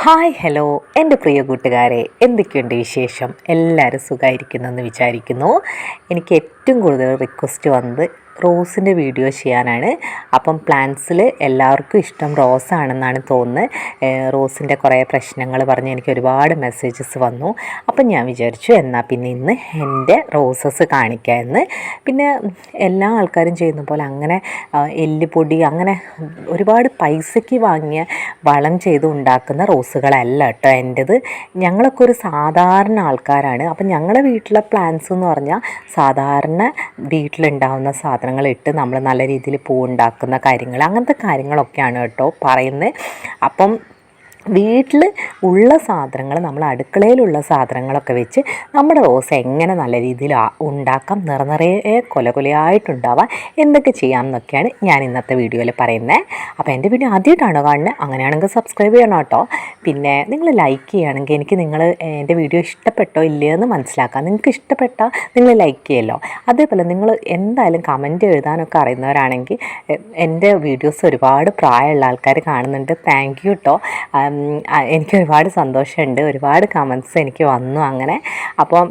Hi hello. എന്റെ പ്രിയ കൂട്ടുകാരെ എന്തൊക്കെയുണ്ട് വിശേഷം? എല്ലാവരും സുഖമായിരിക്കുന്നെന്ന് വിചാരിക്കുന്നു. എനിക്ക് ഏറ്റവും കൂടുതൽ റിക്വസ്റ്റ് വന്നത് റോസിന്റെ വീഡിയോ ചെയ്യാനാണ്. അപ്പം പ്ലാന്റ്സിൽ എല്ലാവർക്കും ഇഷ്ടം റോസാണെന്നാണ് തോന്നുന്നത്. ഏഹ് റോസിന്റെ കുറേ പ്രശ്നങ്ങൾ പറഞ്ഞ് എനിക്ക് ഒരുപാട് മെസ്സേജസ് വന്നു. അപ്പം ഞാൻ വിചാരിച്ചു എന്നാൽ പിന്നെ ഇന്ന് എന്റെ റോസസ് കാണിക്കാമെന്ന് പിന്നെ എല്ലാ ആൾക്കാരും ചെയ്യുന്ന പോലെ അങ്ങനെ എല്ലുപൊടി അങ്ങനെ ഒരുപാട് പൈസയ്ക്ക് വാങ്ങിയ വളം ചെയ്ത് ഉണ്ടാക്കുന്ന റോസുകളല്ല കേട്ടോ എന്റെത്. ഞങ്ങളൊക്കെ ഒരു സാധാരണ ആൾക്കാരാണ്. അപ്പം ഞങ്ങളുടെ വീട്ടിലെ പ്ലാന്റ്സ് എന്ന് പറഞ്ഞാൽ സാധാരണ വീട്ടിലുണ്ടാവുന്ന സാധനങ്ങൾ ഇട്ട് നമ്മൾ നല്ല രീതിയിൽ പൂ ഉണ്ടാക്കുന്ന കാര്യങ്ങൾ അങ്ങനത്തെ കാര്യങ്ങളൊക്കെയാണ് കേട്ടോ പറയുന്നത്. അപ്പം വീട്ടിൽ ഉള്ള സാധനങ്ങൾ നമ്മൾ അടുക്കളയിലുള്ള സാധനങ്ങളൊക്കെ വെച്ച് നമ്മുടെ റോസ് എങ്ങനെ നല്ല രീതിയിൽ ഉണ്ടാക്കാം നിറനിറയെ കൊല കൊലയായിട്ടുണ്ടാവാം എന്തൊക്കെ ചെയ്യാം എന്നൊക്കെയാണ് ഞാൻ ഇന്നത്തെ വീഡിയോയിൽ പറയുന്നത് അപ്പോൾ എന്റെ വീഡിയോ ആദ്യമായിട്ടാണോ കാണുന്നത് അങ്ങനെയാണെങ്കിൽ സബ്സ്ക്രൈബ് ചെയ്യണം കേട്ടോ. പിന്നെ നിങ്ങൾ ലൈക്ക് ചെയ്യുകയാണെങ്കിൽ എനിക്ക് നിങ്ങൾ എന്റെ വീഡിയോ ഇഷ്ടപ്പെട്ടോ ഇല്ലയോ എന്ന് മനസ്സിലാക്കാം. നിങ്ങൾക്ക് ഇഷ്ടപ്പെട്ടാൽ നിങ്ങൾ ലൈക്ക് ചെയ്യല്ലോ അതേപോലെ നിങ്ങൾ എന്തായാലും കമന്റ് എഴുതാനൊക്കെ അറിയുന്നവരാണെങ്കിൽ എന്റെ വീഡിയോസ് ഒരുപാട് പ്രായമുള്ള ആൾക്കാർ കാണുന്നുണ്ട്. താങ്ക് യു കേട്ടോ എനിക്ക് ഒരുപാട് സന്തോഷമുണ്ട്. ഒരുപാട് കമൻസ് എനിക്ക് വന്നു അങ്ങനെ. അപ്പോൾ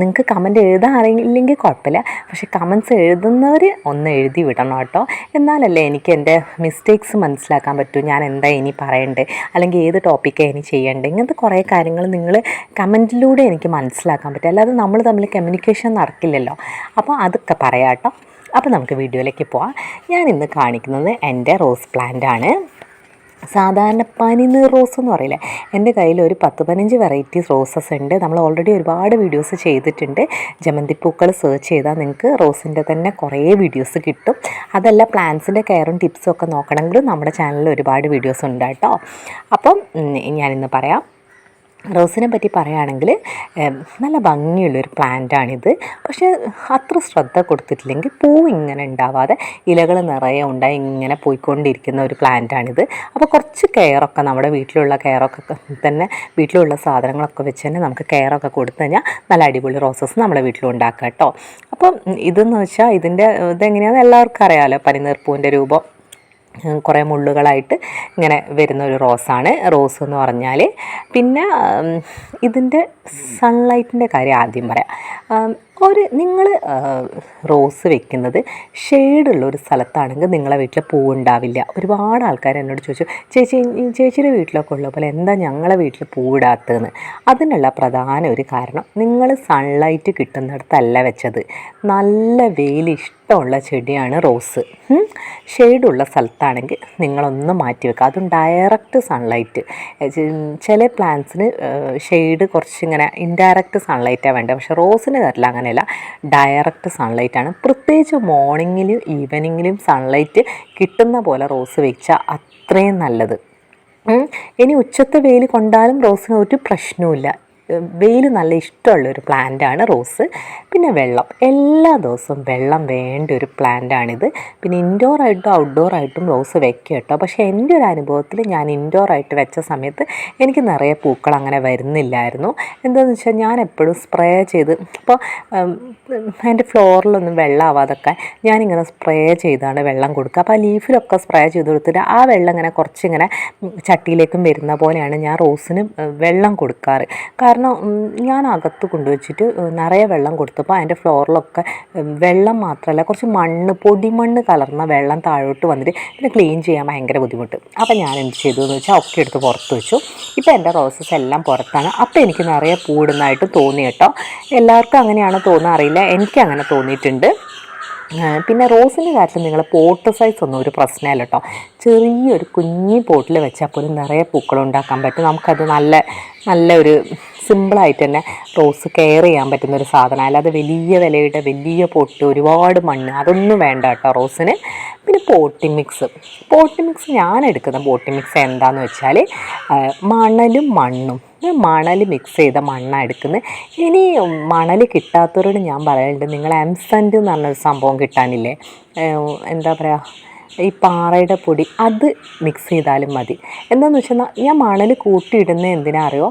നിങ്ങൾക്ക് കമന്റ് എഴുതാൻ അറിയില്ലെങ്കിൽ കുഴപ്പമില്ല. പക്ഷേ കമൻസ് എഴുതുന്നവർ ഒന്ന് എഴുതി വിടണം കേട്ടോ. എന്നാലല്ലേ എനിക്ക് എന്റെ മിസ്റ്റേക്സ് മനസ്സിലാക്കാൻ പറ്റൂ. ഞാൻ എന്താ ഇനി പറയണ്ടേ? അല്ലെങ്കിൽ ഏത് ടോപ്പിക്കാണ് ഇനി ചെയ്യേണ്ടത് ഇങ്ങനത്തെ കുറേ കാര്യങ്ങൾ നിങ്ങൾ കമന്റിലൂടെ എനിക്ക് മനസ്സിലാക്കാൻ പറ്റും. അല്ലാതെ നമ്മൾ തമ്മിൽ കമ്മ്യൂണിക്കേഷൻ നടക്കില്ലല്ലോ. അപ്പോൾ അതൊക്കെ പറയാം കേട്ടോ. അപ്പോൾ നമുക്ക് വീഡിയോയിലേക്ക് പോവാം. ഞാൻ ഇന്ന് കാണിക്കുന്നത് എന്റെ റോസ് പ്ലാന്റ് ആണ്. സാധാരണ പനിനീർ റോസ് എന്ന് പറയില്ല? എന്റെ കയ്യിൽ ഒരു പത്ത് പതിനഞ്ച് വെറൈറ്റി റോസസ് ഉണ്ട്. നമ്മൾ ഓൾറെഡി ഒരുപാട് വീഡിയോസ് ചെയ്തിട്ടുണ്ട്. ജമന്തിപ്പൂക്കൾ സെർച്ച് ചെയ്താൽ നിങ്ങൾക്ക് റോസിന്റെ തന്നെ കുറേ വീഡിയോസ് കിട്ടും. അതല്ല പ്ലാന്റ്സിന്റെ കെയറും ടിപ്സും ഒക്കെ നോക്കണമെങ്കിൽ നമ്മുടെ ചാനലിൽ ഒരുപാട് വീഡിയോസ് ഉണ്ട് കേട്ടോ. അപ്പം ഞാനിന്ന് പറയാം. റോസിനെ പറ്റി പറയുകയാണെങ്കിൽ നല്ല ഭംഗിയുള്ളൊരു പ്ലാന്റാണിത്. പക്ഷേ അത്ര ശ്രദ്ധ കൊടുത്തിട്ടില്ലെങ്കിൽ പൂ ഇങ്ങനെ ഉണ്ടാവാതെ ഇലകൾ നിറയെ ഉണ്ടായി ഇങ്ങനെ പോയിക്കൊണ്ടിരിക്കുന്ന ഒരു പ്ലാന്റാണിത്. അപ്പോൾ കുറച്ച് കെയറൊക്കെ നമ്മുടെ വീട്ടിലുള്ള കെയറൊക്കെ തന്നെ വീട്ടിലുള്ള സാധനങ്ങളൊക്കെ വെച്ച് തന്നെ നമുക്ക് കെയറൊക്കെ കൊടുത്തു കഴിഞ്ഞാൽ നല്ല അടിപൊളി റോസസ് നമ്മുടെ വീട്ടിലും ഉണ്ടാക്കാം കേട്ടോ. അപ്പം ഇതെന്ന് വെച്ചാൽ ഇതിന്റെ ഇതെങ്ങനെയാണെന്ന് എല്ലാവർക്കും അറിയാമല്ലോ. പനിനീർപ്പൂവിന്റെ രൂപം. കുറേ മുള്ളുകളായിട്ട് ഇങ്ങനെ വരുന്ന ഒരു റോസാണ്. റോസ് എന്ന് പറഞ്ഞാൽ പിന്നെ ഇതിന്റെ സൺലൈറ്റിന്റെ കാര്യം ആദ്യം പറയാം. ഒരു നിങ്ങൾ റോസ് വെക്കുന്നത് ഷെയ്ഡുള്ള ഒരു സ്ഥലത്താണെങ്കിൽ നിങ്ങളെ വീട്ടിൽ പൂവുണ്ടാവില്ല. ഒരുപാട് ആൾക്കാർ എന്നോട് ചോദിച്ചു ചേച്ചി ചേച്ചിയുടെ വീട്ടിലൊക്കെ ഉള്ള പോലെ എന്താ ഞങ്ങളെ വീട്ടിൽ പൂവിടാത്തതെന്ന്? അതിനുള്ള പ്രധാന ഒരു കാരണം നിങ്ങൾ സൺലൈറ്റ് കിട്ടുന്നിടത്തല്ല വെച്ചത്. നല്ല വെയിൽ ഇഷ്ടമുള്ള ചെടിയാണ് റോസ്. ഷെയ്ഡുള്ള സ്ഥലത്താണെങ്കിൽ നിങ്ങളൊന്ന് മാറ്റി വെക്കുക അതും ഡയറക്റ്റ് സൺലൈറ്റ് ചില പ്ലാന്റ്സിന് ഷെയ്ഡ് കുറച്ചിങ്ങനെ ഇൻഡയറക്റ്റ് സൺലൈറ്റാണ് വേണ്ടത് പക്ഷേ റോസിന് കാര്യത്തിൽ അങ്ങനെയല്ല ഡയറക്റ്റ് സൺലൈറ്റാണ് പ്രത്യേകിച്ച് മോർണിംഗിലും ഈവനിങ്ങിലും സൺലൈറ്റ് കിട്ടുന്ന പോലെ റോസ് വെച്ചാൽ അത്രയും നല്ലത്. ഇനി ഉച്ചത്തെ വെയിൽ കൊണ്ടാലും റോസിന് ഒരു പ്രശ്നവുമില്ല. വെയിൽ നല്ല ഇഷ്ടമുള്ളൊരു പ്ലാന്റാണ് റോസ്. പിന്നെ വെള്ളം. എല്ലാ ദിവസവും വെള്ളം വേണ്ട ഒരു പ്ലാന്റാണിത്. പിന്നെ ഇൻഡോർ ആയിട്ടും ഔട്ട്ഡോർ ആയിട്ടും റോസ് വെക്കുക കേട്ടോ. പക്ഷേ എന്റെ ഒരു അനുഭവത്തിൽ ഞാൻ ഇൻഡോർ ആയിട്ട് വെച്ച സമയത്ത് എനിക്ക് നിറയെ പൂക്കൾ അങ്ങനെ വരുന്നില്ലായിരുന്നു. എന്താണെന്ന് വെച്ചാൽ ഞാൻ എപ്പോഴും സ്പ്രേ ചെയ്ത് ഇപ്പോൾ എന്റെ ഫ്ലോറിലൊന്നും വെള്ളം ആവാതൊക്കെ ഞാനിങ്ങനെ സ്പ്രേ ചെയ്താണ് വെള്ളം കൊടുക്കുക. അപ്പോൾ ആ ലീഫിലൊക്കെ സ്പ്രേ ചെയ്ത് കൊടുത്തിട്ട് ആ വെള്ളം ഇങ്ങനെ കുറച്ചിങ്ങനെ ചട്ടിയിലേക്കും വരുന്ന പോലെയാണ് ഞാൻ റോസിന് വെള്ളം കൊടുക്കാറ്. കാരണം ഞാൻ അകത്ത് കൊണ്ടുവച്ചിട്ട് നിറയെ വെള്ളം കൊടുത്തപ്പോൾ അതിന്റെ ഫ്ലോറിലൊക്കെ വെള്ളം മാത്രമല്ല കുറച്ച് മണ്ണ് പൊടിമണ്ണ് കലർന്ന വെള്ളം താഴോട്ട് വന്നിട്ട് പിന്നെ ക്ലീൻ ചെയ്യാൻ ഭയങ്കര ബുദ്ധിമുട്ട്. അപ്പോൾ ഞാൻ എന്ത് ചെയ്തു എന്ന് വെച്ചാൽ ഒക്കെ എടുത്ത് പുറത്ത് വെച്ചു. ഇപ്പോൾ എന്റെ റോസസ് എല്ലാം പുറത്താണ്. അപ്പോൾ എനിക്ക് നിറയെ പൂടുന്നതായിട്ട് തോന്നി കേട്ടോ. എല്ലാവർക്കും അങ്ങനെയാണോ തോന്നുക അറിയില്ല. എനിക്ക് അങ്ങനെ തോന്നിയിട്ടുണ്ട്. പിന്നെ റോസിന്റെ കാര്യത്തിൽ നിങ്ങൾ പോട്ട് സൈസ് ഒന്നും ഒരു പ്രശ്നമല്ല കേട്ടോ. ചെറിയൊരു കുഞ്ഞി പോട്ടിൽ വെച്ചാൽ പോലും നിറയെ പൂക്കൾ ഉണ്ടാക്കാൻ പറ്റും. നമുക്കത് നല്ല നല്ല ഒരു സിമ്പിളായിട്ട് തന്നെ റോസ് കെയർ ചെയ്യാൻ പറ്റുന്ന ഒരു സാധനം. അല്ലാതെ വലിയ വിലയുടെ വലിയ പൊട്ട് ഒരുപാട് മണ്ണ് അതൊന്നും വേണ്ട കേട്ടോ റോസിന്. പിന്നെ പോട്ടി മിക്സ് പോട്ടി മിക്സ് ഞാൻ എടുക്കുന്ന പോട്ടി മിക്സ് എന്താണെന്ന് വെച്ചാൽ മണലും മണ്ണും. ഞാൻ മണൽ മിക്സ് ചെയ്ത മണ്ണാണ് എടുക്കുന്നത് ഇനി മണൽ കിട്ടാത്തവരോട് ഞാൻ പറയുന്നുണ്ട് നിങ്ങൾ എംസെന്റ് എന്ന് പറഞ്ഞൊരു സംഭവം കിട്ടാനില്ലേ? എന്താ പറയുക ഈ പാറയുടെ പൊടി അത് മിക്സ് ചെയ്താലും മതി. എന്താണെന്ന് വെച്ചാൽ ഞാൻ മണൽ കൂട്ടിയിടുന്നത് എന്തിനാ അറിയോ?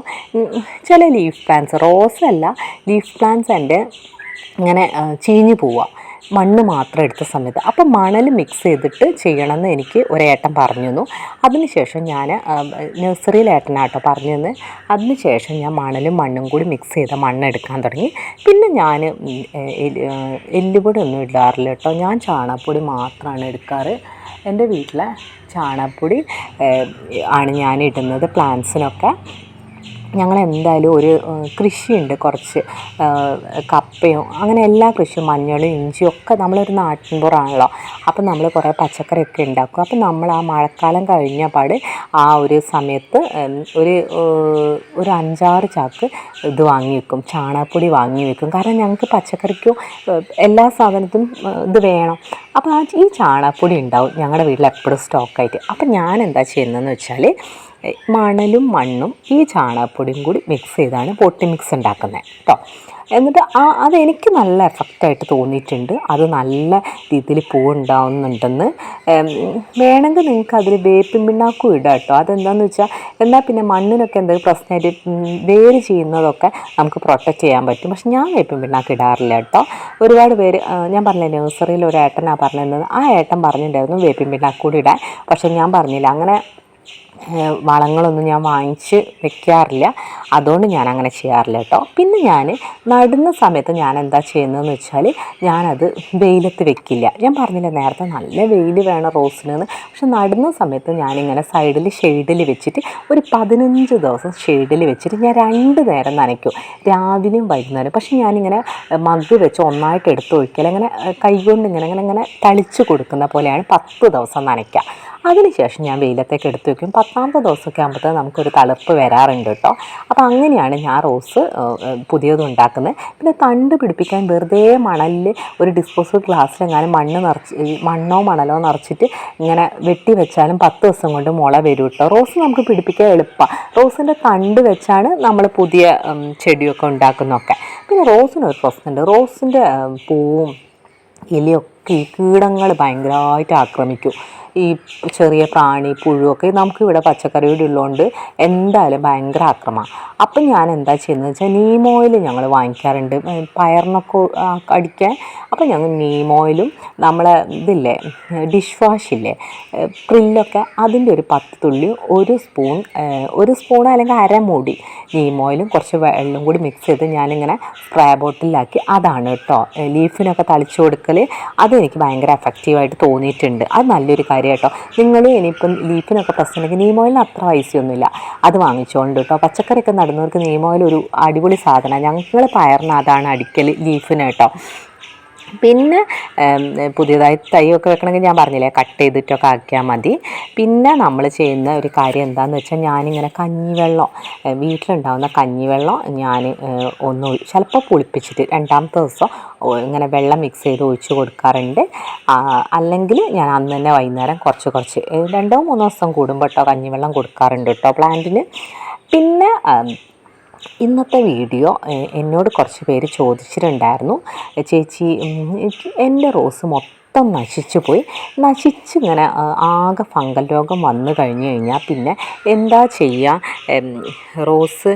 ചില ലീഫ് പ്ലാന്റ്സ് റോസ് അല്ല ലീഫ് പ്ലാന്റ്സ് എന്റെ ഇങ്ങനെ ചീഞ്ഞു പോവുക മണ്ണ് മാത്രം എടുത്ത സമയത്ത്. അപ്പോൾ മണൽ മിക്സ് ചെയ്തിട്ട് ചെയ്യണമെന്ന് എനിക്ക് ഒരേട്ടൻ പറഞ്ഞു തന്നു. അതിനുശേഷം ഞാൻ നഴ്സറിയിൽ ഏട്ടനാട്ടോ പറഞ്ഞു തന്ന്. അതിനുശേഷം ഞാൻ മണലും മണ്ണും കൂടി മിക്സ് ചെയ്ത മണ്ണ് എടുക്കാൻ തുടങ്ങി. പിന്നെ ഞാൻ എല്ലുപൊടി ഒന്നും ഇടാറില്ല കേട്ടോ. ഞാൻ ചാണകപ്പൊടി മാത്രമാണ് എടുക്കാറ്. എന്റെ വീട്ടിലെ ചാണകപ്പൊടി ആണ് ഞാൻ ഇടുന്നത് പ്ലാന്റ്സിനൊക്കെ. ഞങ്ങൾ എന്തായാലും ഒരു കൃഷിയുണ്ട് കുറച്ച് കപ്പയും അങ്ങനെ എല്ലാ കൃഷിയും മഞ്ഞളും ഇഞ്ചിയും ഒക്കെ നമ്മളൊരു നാട്ടിൻപുറമാണല്ലോ. അപ്പം നമ്മൾ കുറേ പച്ചക്കറിയൊക്കെ ഉണ്ടാക്കും. അപ്പം നമ്മൾ ആ മഴക്കാലം കഴിഞ്ഞ പാട് ആ ഒരു സമയത്ത് ഒരു ഒരു അഞ്ചാറ് ചാക്ക് ഇത് വാങ്ങി വെക്കും. ചാണകപ്പൊടി വാങ്ങി വെക്കും. കാരണം ഞങ്ങൾക്ക് പച്ചക്കറിക്കും എല്ലാ സാധനത്തിനും ഇത് വേണം. അപ്പോൾ ആ ഈ ചാണകപ്പൊടി ഉണ്ടാവും ഞങ്ങളുടെ വീട്ടിൽ എപ്പോഴും സ്റ്റോക്കായിട്ട്. അപ്പം ഞാൻ എന്താ ചെയ്യുന്നതെന്ന് വെച്ചാൽ മണലും മണ്ണും ഈ ചാണകപ്പൊടിയും കൂടി മിക്സ് ചെയ്താണ് പൊട്ടി മിക്സ് ഉണ്ടാക്കുന്നത് കേട്ടോ എന്നിട്ട് ആ അതെനിക്ക് നല്ല എഫക്റ്റായിട്ട് തോന്നിയിട്ടുണ്ട്. അത് നല്ല രീതിയിൽ പൂവുണ്ടാവുന്നുണ്ടെന്ന് വേണമെങ്കിൽ നിങ്ങൾക്ക് അതിൽ വേപ്പിൻ പിണ്ണാക്കും ഇടാം കേട്ടോ അതെന്താണെന്ന് വെച്ചാൽ എന്നാൽ പിന്നെ മണ്ണിനൊക്കെ എന്തെങ്കിലും പ്രശ്നമായിട്ട് വേര് ചെയ്യുന്നതൊക്കെ നമുക്ക് പ്രൊട്ടക്റ്റ് ചെയ്യാൻ പറ്റും. പക്ഷെ ഞാൻ വേപ്പിൻ പിണ്ണാക്ക് ഇടാറില്ല കേട്ടോ ഒരുപാട് പേര് ഞാൻ പറഞ്ഞ നഴ്സറിയിൽ ഒരു ഏട്ടനാണ് പറഞ്ഞിരുന്നത്. ആ ഏട്ടൻ പറഞ്ഞിട്ടുണ്ടായിരുന്നു വേപ്പിൻ പിണ്ണാക്ക് കൂടി ഇടാൻ. പക്ഷെ ഞാൻ പറഞ്ഞില്ല. അങ്ങനെ വളങ്ങളൊന്നും ഞാൻ വാങ്ങിച്ച് വെക്കാറില്ല. അതുകൊണ്ട് ഞാൻ അങ്ങനെ ചെയ്യാറില്ല കേട്ടോ. പിന്നെ ഞാൻ നടുന്ന സമയത്ത് ഞാൻ എന്താ ചെയ്യുന്നതെന്ന് വെച്ചാൽ ഞാനത് വെയിലത്ത് വെക്കില്ല. ഞാൻ പറഞ്ഞില്ല നേരത്തെ നല്ല വെയിൽ വേണം റോസിന് പക്ഷെ നടുന്ന സമയത്ത് ഞാനിങ്ങനെ സൈഡിൽ ഷെയ്ഡിൽ വെച്ചിട്ട് ഒരു പതിനഞ്ച് ദിവസം ഷെയ്ഡിൽ വെച്ചിട്ട് ഞാൻ രണ്ട് നേരം നനയ്ക്കും. രാവിലെയും വൈകുന്നേരം. പക്ഷെ ഞാനിങ്ങനെ മഗ് വെച്ച് ഒന്നായിട്ട് എടുത്ത് ഒഴിക്കൽ അങ്ങനെ കൈകൊണ്ട് ഇങ്ങനെ ഇങ്ങനെ ഇങ്ങനെ തളിച്ച് കൊടുക്കുന്ന പോലെയാണ് പത്ത് ദിവസം നനയ്ക്കുക അതിനുശേഷം ഞാൻ വെയിലത്തേക്ക് എടുത്ത് വെക്കും. പത്താമത്തെ ദിവസമൊക്കെ ആകുമ്പോഴത്തേക്ക് നമുക്കൊരു തളിർപ്പ് വരാറുണ്ട് കേട്ടോ. അപ്പോൾ അങ്ങനെയാണ് ഞാൻ റോസ് പുതിയത് ഉണ്ടാക്കുന്നത്. പിന്നെ തണ്ട് പിടിപ്പിക്കാൻ വെറുതെ മണലിൽ ഒരു ഡിസ്പോസബിൾ ഗ്ലാസ്സിലെങ്ങാനും മണ്ണ് നിറച്ച് മണ്ണോ മണലോ നിറച്ചിട്ട് ഇങ്ങനെ വെട്ടി വെച്ചാലും പത്ത് ദിവസം കൊണ്ട് മുള വരും കേട്ടോ. റോസ് നമുക്ക് പിടിപ്പിക്കാൻ എളുപ്പമാണ് റോസിന്റെ തണ്ട് വെച്ചാണ് നമ്മൾ പുതിയ ചെടിയൊക്കെ ഉണ്ടാക്കുന്നതൊക്കെ. പിന്നെ റോസിനൊരു പ്രശ്നമുണ്ട്. റോസിന്റെ പൂവും ഇലയൊക്കെ കീടങ്ങൾ ഭയങ്കരമായിട്ട് ആക്രമിക്കും. ഈ ചെറിയ പ്രാണി പുഴുവൊക്കെ നമുക്കിവിടെ പച്ചക്കറി പച്ചക്കറിയുടെ ഉള്ളതുകൊണ്ട് എന്തായാലും ഭയങ്കര ആക്രമമാണ് അപ്പം ഞാൻ എന്താ ചെയ്യുന്നത് വെച്ചാൽ നീമോയിൽ ഞങ്ങൾ വാങ്ങിക്കാറുണ്ട്. പയറിനൊക്കെ അടിക്കാൻ അപ്പം ഞങ്ങൾ ഓയിലും നമ്മളെ ഇതില്ലേ ഡിഷ് വാഷില്ലേ പ്രില്ലൊക്കെ അതിന്റെ ഒരു പത്ത് തുള്ളി ഒരു സ്പൂൺ ഒരു സ്പൂൺ അല്ലെങ്കിൽ അരമൂടി ഓയിലും കുറച്ച് വെള്ളം കൂടി മിക്സ് ചെയ്ത് ഞാനിങ്ങനെ സ്പ്രേ ബോട്ടിലാക്കി അതാണ് കേട്ടോ ലീഫിനൊക്കെ തളിച്ചു കൊടുക്കൽ അതെനിക്ക് ഭയങ്കര എഫക്റ്റീവായിട്ട് തോന്നിയിട്ടുണ്ട്. അത് നല്ലൊരു കാര്യം കേട്ടോ നിങ്ങൾ ഇനിയിപ്പം ലീഫിനൊക്കെ പ്രശ്നമുണ്ടെങ്കിൽ നീം ഓയിലിന് അത്ര പൈസയൊന്നുമില്ല. അത് വാങ്ങിച്ചോണ്ട് കേട്ടോ പച്ചക്കറിയൊക്കെ നടുന്നവർക്ക് നീം ഓയിൽ ഒരു അടിപൊളി സാധനമാണ് ഞങ്ങൾ പയറിന് അതാണ് അടിക്കൽ ലീഫിന് കേട്ടോ പിന്നെ പുതിയതായി തൈയൊക്കെ വെക്കണമെങ്കിൽ ഞാൻ പറഞ്ഞില്ലേ കട്ട് ചെയ്തിട്ടൊക്കെ ആക്കിയാൽ മതി. പിന്നെ നമ്മൾ ചെയ്യുന്ന ഒരു കാര്യം എന്താണെന്ന് വെച്ചാൽ ഞാനിങ്ങനെ കഞ്ഞിവെള്ളം വീട്ടിലുണ്ടാകുന്ന കഞ്ഞിവെള്ളം ഞാൻ ഒന്ന് ചിലപ്പോൾ പുളിപ്പിച്ചിട്ട് രണ്ടാമത്തെ ദിവസം ഇങ്ങനെ വെള്ളം മിക്സ് ചെയ്ത് ഒഴിച്ചു കൊടുക്കാറുണ്ട്. അല്ലെങ്കിൽ ഞാൻ അന്ന് തന്നെ വൈകുന്നേരം കുറച്ച് കുറച്ച് രണ്ടോ മൂന്നോ ദിവസം കൂടുമ്പോൾ കേട്ടോ കഞ്ഞിവെള്ളം കൊടുക്കാറുണ്ട് കേട്ടോ പ്ലാന്റിന് പിന്നെ ഇന്നത്തെ വീഡിയോ എന്നോട് കുറച്ച് പേര് ചോദിച്ചിട്ടുണ്ടായിരുന്നു. ചേച്ചി എന്റെ റോസ് മൊത്തം നശിച്ചു പോയി. നശിച്ചിങ്ങനെ ആകെ ഫംഗൽ രോഗം വന്നു കഴിഞ്ഞു കഴിഞ്ഞാൽ പിന്നെ എന്താ ചെയ്യുക റോസ്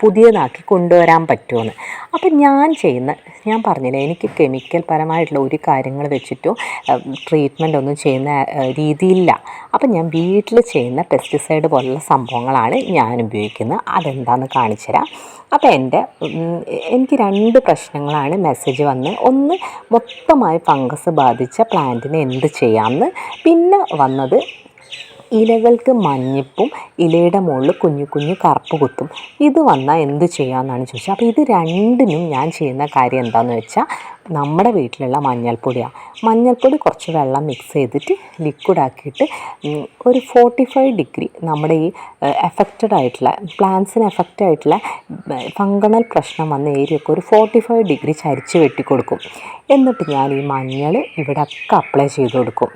പുതിയതാക്കി കൊണ്ടുവരാൻ പറ്റുമെന്ന് അപ്പം ഞാൻ ചെയ്യുന്ന ഞാൻ പറഞ്ഞില്ലേ എനിക്ക് കെമിക്കൽ പരമായിട്ടുള്ള ഒരു കാര്യങ്ങൾ വെച്ചിട്ടോ ട്രീറ്റ്മെന്റ് ഒന്നും ചെയ്യുന്ന രീതിയില്ല. അപ്പം ഞാൻ വീട്ടിൽ ചെയ്യുന്ന പെസ്റ്റിസൈഡ് പോലുള്ള സംഭവങ്ങളാണ് ഞാൻ ഉപയോഗിക്കുന്നത്. അതെന്താണെന്ന് കാണിച്ചു തരാം. അപ്പോൾ എന്റെ എനിക്ക് രണ്ട് പ്രശ്നങ്ങളാണ് മെസ്സേജ് വന്ന്. ഒന്ന് മൊത്തമായി ഫംഗസ് ബാധിച്ച പ്ലാന്റിന് എന്ത് ചെയ്യാമെന്ന്. പിന്നെ വന്നത് ഇലകൾക്ക് മഞ്ഞപ്പും ഇലയുടെ മുകളിൽ കുഞ്ഞു കുഞ്ഞു കറുപ്പ് കുത്തും. ഇത് വന്നാൽ എന്ത് ചെയ്യാമെന്നാണ് ചോദിച്ചത്. അപ്പോൾ ഇത് രണ്ടിനും ഞാൻ ചെയ്യുന്ന കാര്യം എന്താണെന്ന് വെച്ചാൽ നമ്മുടെ വീട്ടിലുള്ള മഞ്ഞൾപ്പൊടിയാണ് മഞ്ഞൾപ്പൊടി കുറച്ച് വെള്ളം മിക്സ് ചെയ്തിട്ട് ലിക്വിഡാക്കിയിട്ട് ഒരു ഫോർട്ടി ഫൈവ് ഡിഗ്രി നമ്മുടെ ഈ എഫക്റ്റഡ് ആയിട്ടുള്ള പ്ലാന്റ്സിന് എഫക്റ്റ് ആയിട്ടുള്ള ഫംഗണൽ പ്രശ്നം വന്ന ഏരിയയൊക്കെ ഒരു ഫോർട്ടി ഫൈവ് ഡിഗ്രി ചരിച്ച് വെട്ടിക്കൊടുക്കും എന്നിട്ട് ഞാൻ ഈ മഞ്ഞൾ ഇവിടെ ഒക്കെ അപ്ലൈ ചെയ്ത് കൊടുക്കും.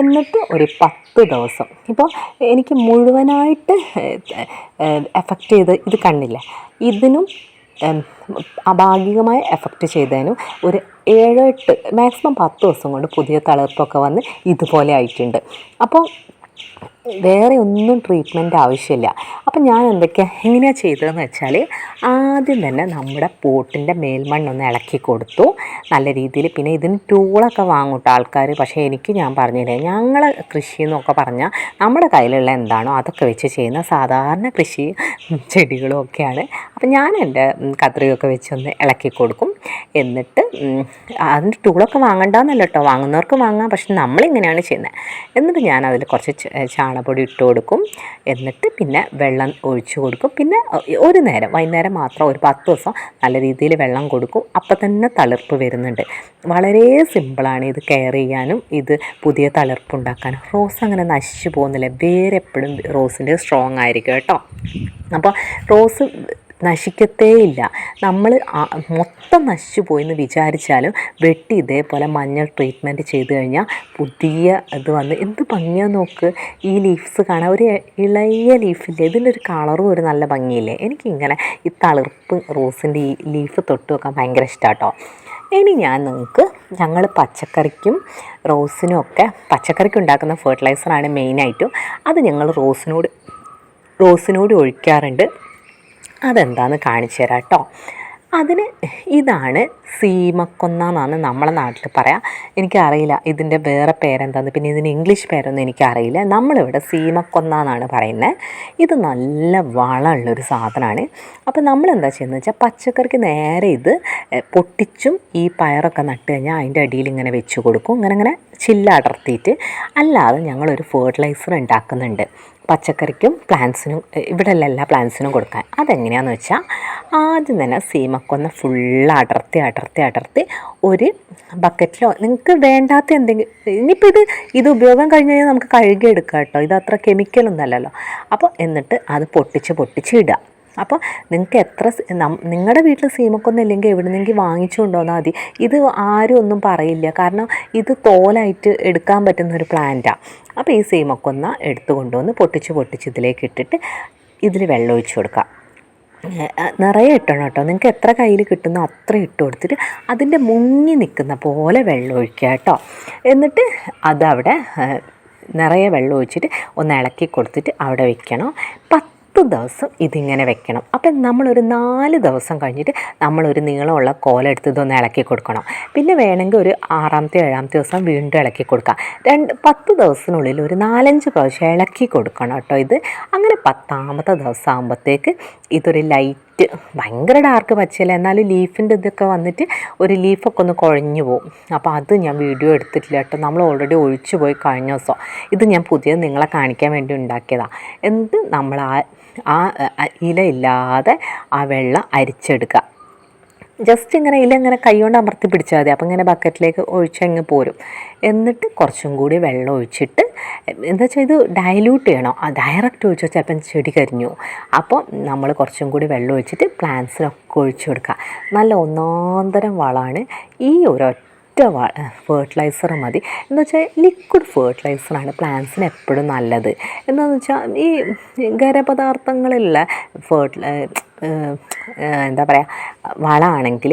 എന്നിട്ട് ഒരു പത്ത് ദിവസം. ഇപ്പോൾ എനിക്ക് മുഴുവനായിട്ട് എഫക്റ്റ് ചെയ്ത് ഇത് കണ്ടില്ല? ഇതിനും അഭാഗികമായി എഫക്റ്റ് ചെയ്തതിനും ഒരു ഏഴ് എട്ട് മാക്സിമം പത്ത് ദിവസം കൊണ്ട് പുതിയ തളർപ്പൊക്കെ വന്ന് ഇതുപോലെ ആയിട്ടുണ്ട്. അപ്പോൾ വേറെ ഒന്നും ട്രീറ്റ്മെന്റ് ആവശ്യമില്ല. അപ്പം ഞാൻ എന്തൊക്കെയാണ് എങ്ങനെയാണ് ചെയ്തതെന്ന് വെച്ചാൽ ആദ്യം തന്നെ നമ്മുടെ പോട്ടിന്റെ മേൽമണ്ണൊന്ന് ഇളക്കി കൊടുത്തു. നല്ല രീതിയിൽ പിന്നെ ഇതിന് ടൂളൊക്കെ വാങ്ങൂട്ടോ ആൾക്കാർ പക്ഷേ എനിക്ക് ഞാൻ പറഞ്ഞില്ല ഞങ്ങൾ കൃഷി എന്നൊക്കെ പറഞ്ഞാൽ നമ്മുടെ കയ്യിലുള്ള എന്താണോ അതൊക്കെ വെച്ച് ചെയ്യുന്ന സാധാരണ കൃഷി ചെടികളും ഒക്കെയാണ്. അപ്പം ഞാൻ എന്റെ കത്രികയൊക്കെ വെച്ചൊന്ന് ഇളക്കി കൊടുക്കും. എന്നിട്ട് അതിന്റെ ടൂളൊക്കെ വാങ്ങണ്ടെന്നല്ല കേട്ടോ വാങ്ങുന്നവർക്ക് വാങ്ങാം പക്ഷെ നമ്മളിങ്ങനെയാണ് ചെയ്യുന്നത് എന്നിട്ട് ഞാൻ അതിൽ കുറച്ച് ച- ചാണകപ്പൊടി ഇട്ട് കൊടുക്കും. എന്നിട്ട് പിന്നെ വെള്ളം ഒഴിച്ചു കൊടുക്കും. പിന്നെ ഒരു നേരം വൈകുന്നേരം മാത്രം ഒരു പത്ത് ദിവസം നല്ല രീതിയിൽ വെള്ളം കൊടുക്കും. അപ്പം തന്നെ തളിർപ്പ് വരുന്നുണ്ട്. വളരെ സിമ്പിളാണ് ഇത് കെയർ ചെയ്യാനും ഇത് പുതിയ തളിർപ്പ് ഉണ്ടാക്കാനും. റോസ് അങ്ങനെ നശിച്ചു പോകുന്നില്ല? വേറെ എപ്പോഴും റോസിന്റെ സ്ട്രോങ് ആയിരിക്കും കേട്ടോ. അപ്പോൾ റോസ് നശിക്കത്തേ ഇല്ല നമ്മൾ മൊത്തം നശിച്ചു പോയെന്ന് വിചാരിച്ചാലും വെട്ടി ഇതേപോലെ മഞ്ഞൾ ട്രീറ്റ്മെന്റ് ചെയ്ത് കഴിഞ്ഞാൽ പുതിയ ഇത് വന്ന് എന്ത് ഭംഗിയാ നോക്ക്. ഈ ലീഫ്സ് കാണാൻ ഒരു ഇളയ ലീഫില്ലേ ഇതിന്റെ ഒരു കളറും ഒരു നല്ല ഭംഗിയില്ലേ? എനിക്കിങ്ങനെ ഈ തളിർപ്പ് റോസിന്റെ ഈ ലീഫ് തൊട്ട് വെക്കാൻ ഭയങ്കര ഇഷ്ടമാട്ടോ ഇനി ഞാൻ നിങ്ങൾക്ക് ഞങ്ങൾ പച്ചക്കറിക്കും റോസിനും ഒക്കെ പച്ചക്കറിക്ക് ഉണ്ടാക്കുന്ന ഫെർട്ടിലൈസറാണ് മെയിനായിട്ടും അത് ഞങ്ങൾ റോസിനോട് റോസിനോട് ഒഴിക്കാറുണ്ട്. അതെന്താന്ന് കാണിച്ചു തരാം കേട്ടോ അതിന് ഇതാണ് സീമക്കൊന്ന എന്നാണ് നമ്മളെ നാട്ടിൽ പറയാം. എനിക്കറിയില്ല ഇതിന്റെ വേറെ പേരെന്താന്ന്. പിന്നെ ഇതിന് ഇംഗ്ലീഷ് പേരൊന്നും എനിക്കറിയില്ല. നമ്മളിവിടെ സീമക്കൊന്ന എന്നാണ് പറയുന്നത് ഇത് നല്ല വളമുള്ളൊരു സാധനമാണ് അപ്പോൾ നമ്മൾ എന്താ ചെയ്യുന്നത് വെച്ചാൽ പച്ചക്കറിക്ക് നേരെ ഇത് പൊട്ടിച്ചും ഈ പയറൊക്കെ നട്ട് കഴിഞ്ഞാൽ അതിന്റെ അടിയിൽ ഇങ്ങനെ വെച്ച് കൊടുക്കും. ഇങ്ങനെ ഇങ്ങനെ ചില്ലടർത്തിയിട്ട് അല്ലാതെ ഞങ്ങളൊരു ഫെർട്ടിലൈസർ ഉണ്ടാക്കുന്നുണ്ട്. പച്ചക്കറിക്കും പ്ലാന്റ്സിനും ഇവിടെ എല്ലാ പ്ലാന്റ്സിനും കൊടുക്കാൻ. അതെങ്ങനെയാണെന്ന് വെച്ചാൽ ആദ്യം തന്നെ സീമക്കൊന്ന് ഫുള്ള് അടർത്തി അടർത്തി അടർത്തി ഒരു ബക്കറ്റിലോ നിങ്ങൾക്ക് വേണ്ടാത്ത എന്തെങ്കിലും ഇനിയിപ്പോൾ ഇത് ഇത് ഉപയോഗം കഴിഞ്ഞ് കഴിഞ്ഞാൽ നമുക്ക് കഴുകി എടുക്കാം കേട്ടോ ഇത് അത്ര കെമിക്കലൊന്നും അല്ലല്ലോ. അപ്പോൾ എന്നിട്ട് അത് പൊട്ടിച്ച് പൊട്ടിച്ച് ഇടുക. അപ്പോൾ നിങ്ങൾക്ക് എത്ര നിങ്ങളുടെ വീട്ടിൽ സീമക്കൊന്നും ഇല്ലെങ്കിൽ എവിടുന്നെങ്കിൽ വാങ്ങിച്ചു കൊണ്ടുവന്നാൽ മതി. ഇത് ആരും ഒന്നും പറയില്ല. കാരണം ഇത് തോലായിട്ട് എടുക്കാൻ പറ്റുന്ന ഒരു പ്ലാന്റാണ് അപ്പോൾ ഈ സീമക്കൊന്ന എടുത്തു കൊണ്ടുവന്ന് പൊട്ടിച്ച് പൊട്ടിച്ച് ഇതിലേക്ക് ഇട്ടിട്ട് ഇതിൽ വെള്ളം ഒഴിച്ചു കൊടുക്കുക. നിറയെ ഇട്ടണം കേട്ടോ. നിങ്ങൾക്ക് എത്ര കയ്യിൽ കിട്ടുന്നോ അത്ര ഇട്ട് കൊടുത്തിട്ട് അതിന്റെ മുങ്ങി നിൽക്കുന്ന പോലെ വെള്ളം ഒഴിക്കുക കേട്ടോ. എന്നിട്ട് അതവിടെ നിറയെ വെള്ളം ഒഴിച്ചിട്ട് ഒന്ന് ഇളക്കി കൊടുത്തിട്ട് അവിടെ വെക്കണം. പത്ത് ദിവസം ഇതിങ്ങനെ വെക്കണം. അപ്പം നമ്മളൊരു നാല് ദിവസം കഴിഞ്ഞിട്ട് നമ്മളൊരു നീളമുള്ള കോല എടുത്ത് ഇതൊന്ന് ഇളക്കി കൊടുക്കണം. പിന്നെ വേണമെങ്കിൽ ഒരു ആറാമത്തെ ഏഴാമത്തെ ദിവസം വീണ്ടും ഇളക്കി കൊടുക്കാം. രണ്ട് പത്ത് ദിവസത്തിനുള്ളിൽ ഒരു നാലഞ്ച് പ്രാവശ്യം ഇളക്കി കൊടുക്കണം കേട്ടോ ഇത്. അങ്ങനെ പത്താമത്തെ ദിവസം ആകുമ്പോഴത്തേക്ക് ഇതൊരു ലൈറ്റ് ഭയങ്കര ഡാർക്ക് പച്ചയല്ല. എന്നാലും ലീഫിന്റെ ഇതൊക്കെ വന്നിട്ട് ഒരു ലീഫൊക്കെ ഒന്ന് കുഴഞ്ഞു പോകും അപ്പോൾ അത് ഞാൻ വീഡിയോ എടുത്തിട്ടില്ല കേട്ടോ. നമ്മൾ ഓൾറെഡി ഒഴിച്ചു പോയി കഴിഞ്ഞ ദിവസം. ഇത് ഞാൻ പുതിയത് നിങ്ങളെ കാണിക്കാൻ വേണ്ടി ഉണ്ടാക്കിയതാണ് എന്ത്? നമ്മൾ ആ ആ ഇല ഇല്ലാതെ ആ വെള്ളം അരിച്ചെടുക്കുക. ജസ്റ്റ് ഇങ്ങനെ ഇല ഇങ്ങനെ കൈകൊണ്ട് അമർത്തി പിടിച്ചാൽ മതി. അപ്പോൾ ഇങ്ങനെ ബക്കറ്റിലേക്ക് ഒഴിച്ചങ്ങ് പോരും. എന്നിട്ട് കുറച്ചും കൂടി വെള്ളം ഒഴിച്ചിട്ട് എന്താ വെച്ചാൽ ഇത് ഡയലൂട്ട് ചെയ്യണം. ആ ഡയറക്റ്റ് ഒഴിച്ചാൽ ചിലപ്പം ചെടി കരിഞ്ഞു. അപ്പോൾ നമ്മൾ കുറച്ചും കൂടി വെള്ളം ഒഴിച്ചിട്ട് പ്ലാന്റ്സിനൊക്കെ ഒഴിച്ചു കൊടുക്കുക. നല്ല ഒന്നാന്തരം വളമാണ്. ഈ ഒരൊറ്റ ഒറ്റ ഫേർട്ടിലൈസർ മതി. എന്ന് വെച്ചാൽ ലിക്വിഡ് ഫേർട്ടിലൈസറാണ് പ്ലാന്റ്സിന് എപ്പോഴും നല്ലത്. എന്താണെന്ന് വെച്ചാൽ ഈ ഖരപദാർത്ഥങ്ങളുള്ള ഫേർട്ടിലൈ എന്താ പറയുക വളമാണെങ്കിൽ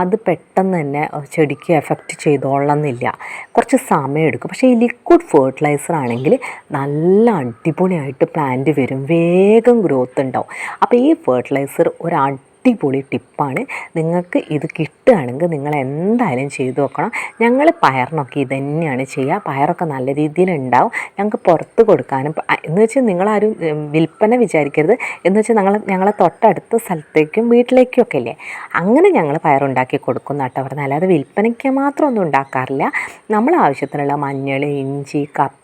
അത് പെട്ടെന്ന് തന്നെ ചെടിക്ക് എഫക്റ്റ് ചെയ്തോളണമെന്നില്ല കുറച്ച് സമയം എടുക്കും. പക്ഷേ ഈ ലിക്വിഡ് ഫേർട്ടിലൈസർ ആണെങ്കിൽ നല്ല അടിപൊളിയായിട്ട് പ്ലാന്റ് വരും. വേഗം ഗ്രോത്ത് ഉണ്ടാവും. അപ്പോൾ ഈ ഫേർട്ടിലൈസർ ഒരു അടിപൊളി ടിപ്പാണ്. നിങ്ങൾക്ക് ഇത് കിട്ടുകയാണെങ്കിൽ നിങ്ങൾ എന്തായാലും ചെയ്തു നോക്കണം. ഞങ്ങൾ പയറിനൊക്കെ ഇത് തന്നെയാണ് ചെയ്യുക. പയറൊക്കെ നല്ല രീതിയിൽ ഉണ്ടാവും. ഞങ്ങൾക്ക് പുറത്ത് കൊടുക്കാനും എന്ന് വെച്ചാൽ നിങ്ങളാരും വിൽപ്പന വിചാരിക്കരുത്. എന്ന് വെച്ചാൽ ഞങ്ങൾ ഞങ്ങളെ തൊട്ടടുത്ത സ്ഥലത്തേക്കും വീട്ടിലേക്കും ഒക്കെ ഇല്ലേ അങ്ങനെ ഞങ്ങൾ പയറുണ്ടാക്കി കൊടുക്കുന്ന കേട്ടോ പറഞ്ഞാൽ അല്ലാതെ വിൽപ്പനയ്ക്ക് മാത്രം ഒന്നും ഉണ്ടാക്കാറില്ല. നമ്മൾ ആവശ്യത്തിനുള്ള മഞ്ഞൾ ഇഞ്ചി കപ്പ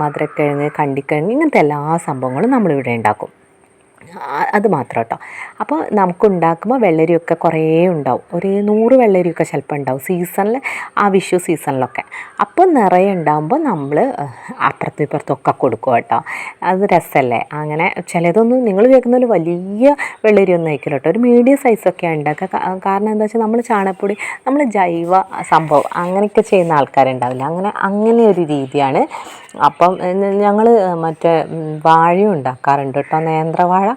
മധുരക്കിഴങ്ങ് കണ്ടിക്കിഴങ്ങ് ഇങ്ങനത്തെ എല്ലാ സംഭവങ്ങളും നമ്മളിവിടെ ഉണ്ടാക്കും. അത് മാത്രം കേട്ടോ അപ്പോൾ നമുക്ക് ഉണ്ടാക്കുമ്പോൾ വെള്ളരിയൊക്കെ കുറേ ഉണ്ടാവും. ഒരു നൂറ് വെള്ളരിയൊക്കെ ചിലപ്പോൾ ഉണ്ടാവും സീസണിൽ ആ വിഷു സീസണിലൊക്കെ അപ്പോൾ നിറയെ ഉണ്ടാകുമ്പോൾ നമ്മൾ അപ്പുറത്തും ഇപ്പുറത്തും ഒക്കെ കൊടുക്കും കേട്ടോ. അത് രസമല്ലേ അങ്ങനെ ചിലതൊന്നും നിങ്ങൾ കേൾക്കുന്ന ഒരു വലിയ വെള്ളരിയൊന്നും അയക്കില്ല കേട്ടോ ഒരു മീഡിയം സൈസൊക്കെ ഉണ്ടാക്കുക. കാരണം എന്താ വെച്ചാൽ നമ്മൾ ചാണകപ്പൊടി നമ്മൾ ജൈവ സംഭവം അങ്ങനെയൊക്കെ ചെയ്യുന്ന ആൾക്കാരുണ്ടാവില്ല. അങ്ങനെ അങ്ങനെ ഒരു രീതിയാണ്. അപ്പം ഞങ്ങൾ മറ്റേ വാഴയും ഉണ്ടാക്കാറുണ്ട് കേട്ടോ നേന്ത്രവാഴ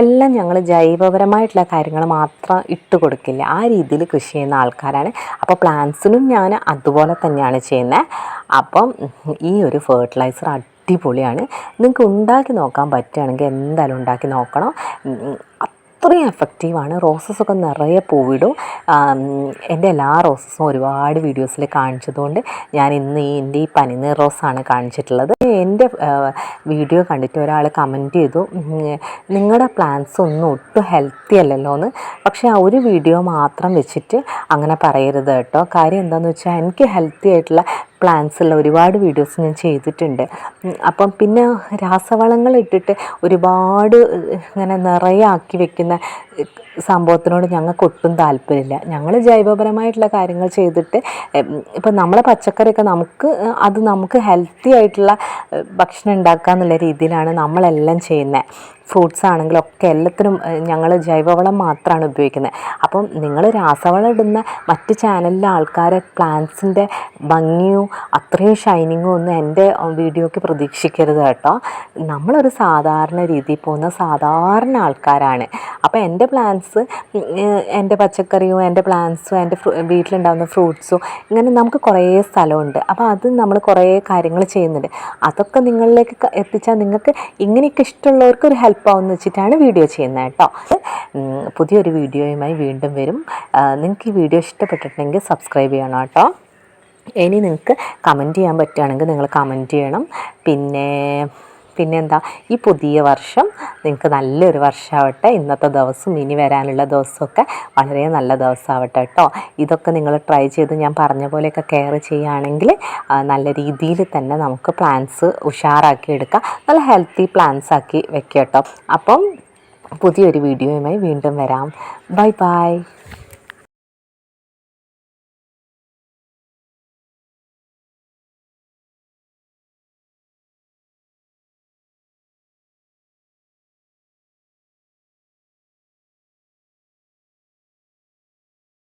എല്ലാം ഞങ്ങൾ ജൈവപരമായിട്ടുള്ള കാര്യങ്ങൾ മാത്രം ഇട്ട് കൊടുക്കില്ല. ആ രീതിയിൽ കൃഷി ചെയ്യുന്ന ആൾക്കാരാണ്. അപ്പോൾ പ്ലാന്റ്സിനും ഞാൻ അതുപോലെ തന്നെയാണ് ചെയ്യുന്നത് അപ്പം ഈ ഒരു ഫേർട്ടിലൈസർ അടിപൊളിയാണ്. നിങ്ങൾക്ക് ഉണ്ടാക്കി നോക്കാൻ പറ്റുകയാണെങ്കിൽ എന്തായാലും ഉണ്ടാക്കി നോക്കണം. അത്രയും എഫക്റ്റീവാണ് റോസസൊക്കെ നിറയെ പൂവിടും. എന്റെ എല്ലാ റോസസും ഒരുപാട് വീഡിയോസിൽ കാണിച്ചതുകൊണ്ട് ഞാൻ ഇന്ന് ഈ എന്റെ ഈ പനിനീർ റോസാണ് കാണിച്ചിട്ടുള്ളത്. എന്റെ വീഡിയോ കണ്ടിട്ട് ഒരാൾ കമന്റ് ചെയ്തു നിങ്ങളുടെ പ്ലാന്റ്സ് ഒന്നും ഒട്ടും ഹെൽത്തി അല്ലല്ലോ എന്ന് പക്ഷേ ആ ഒരു വീഡിയോ മാത്രം വെച്ചിട്ട് അങ്ങനെ പറയരുത് കേട്ടോ. കാര്യം എന്താണെന്ന് വെച്ചാൽ എനിക്ക് ഹെൽത്തി ആയിട്ടുള്ള പ്ലാന്റ്സ് ഉള്ള ഒരുപാട് വീഡിയോസ് ഞാൻ ചെയ്തിട്ടുണ്ട്. അപ്പം പിന്നെ രാസവളങ്ങൾ ഇട്ടിട്ട് ഒരുപാട് ഇങ്ങനെ നിറയെ ആക്കി വെക്കുന്ന സംഭവത്തിനോട് ഞങ്ങൾക്ക് ഒട്ടും താല്പര്യമില്ല. ഞങ്ങൾ ജൈവപരമായിട്ടുള്ള കാര്യങ്ങൾ ചെയ്തിട്ട് ഇപ്പം നമ്മളെ പച്ചക്കറിയൊക്കെ നമുക്ക് അത് നമുക്ക് ഹെൽത്തി ആയിട്ടുള്ള ഭക്ഷണം ഉണ്ടാക്കുക എന്നുള്ള രീതിയിലാണ് നമ്മളെല്ലാം ചെയ്യുന്നത്. ഫ്രൂട്ട്സ് ആണെങ്കിലും ഒക്കെ എല്ലാത്തിനും ഞങ്ങൾ ജൈവവളം മാത്രമാണ് ഉപയോഗിക്കുന്നത് അപ്പം നിങ്ങൾ രാസവളം ഇടുന്ന മറ്റ് ചാനലിലെ ആൾക്കാരെ പ്ലാന്റ്സിന്റെ ഭംഗിയും അത്രയും ഷൈനിങ്ങും ഒന്നും എന്റെ വീഡിയോയ്ക്ക് പ്രതീക്ഷിക്കരുത് കേട്ടോ. നമ്മളൊരു സാധാരണ രീതിയിൽ പോകുന്ന സാധാരണ ആൾക്കാരാണ്. അപ്പോൾ എന്റെ പ്ലാന്റ്സ് എന്റെ പച്ചക്കറിയും എന്റെ പ്ലാന്റ്സും എന്റെ വീട്ടിലുണ്ടാകുന്ന ഫ്രൂട്ട്സും ഇങ്ങനെ നമുക്ക് കുറേ സ്ഥലമുണ്ട്. അപ്പോൾ അത് നമ്മൾ കുറേ കാര്യങ്ങൾ ചെയ്യുന്നുണ്ട്. അതൊക്കെ നിങ്ങളിലേക്ക് എത്തിച്ചാൽ നിങ്ങൾക്ക് ഇങ്ങനെയൊക്കെ ഇഷ്ടമുള്ളവർക്ക് ഒരു ഹെൽപ്പ് ആവുമെന്ന് വെച്ചിട്ടാണ് വീഡിയോ ചെയ്യുന്നത് കേട്ടോ. പുതിയൊരു വീഡിയോയുമായി വീണ്ടും വരും. നിങ്ങൾക്ക് ഈ വീഡിയോ ഇഷ്ടപ്പെട്ടിട്ടുണ്ടെങ്കിൽ സബ്സ്ക്രൈബ് ചെയ്യണം കേട്ടോ. ഇനി നിങ്ങൾക്ക് കമന്റ് ചെയ്യാൻ പറ്റുകയാണെങ്കിൽ നിങ്ങൾ കമന്റ് ചെയ്യണം. പിന്നെ പിന്നെന്താ ഈ പുതിയ വർഷം നിങ്ങൾക്ക് നല്ലൊരു വർഷമാവട്ടെ ഇന്നത്തെ ദിവസം ഇനി വരാനുള്ള ദിവസമൊക്കെ വളരെ നല്ല ദിവസമാവട്ടെ കേട്ടോ. ഇതൊക്കെ നിങ്ങൾ ട്രൈ ചെയ്ത് ഞാൻ പറഞ്ഞ പോലെയൊക്കെ കെയർ ചെയ്യുകയാണെങ്കിൽ നല്ല രീതിയിൽ തന്നെ നമുക്ക് പ്ലാൻസ് ഉഷാറാക്കി എടുക്കാം. നല്ല ഹെൽത്തി പ്ലാൻസ് ആക്കി വെക്കാം കേട്ടോ. അപ്പം പുതിയൊരു വീഡിയോയുമായി വീണ്ടും വരാം. Bye bye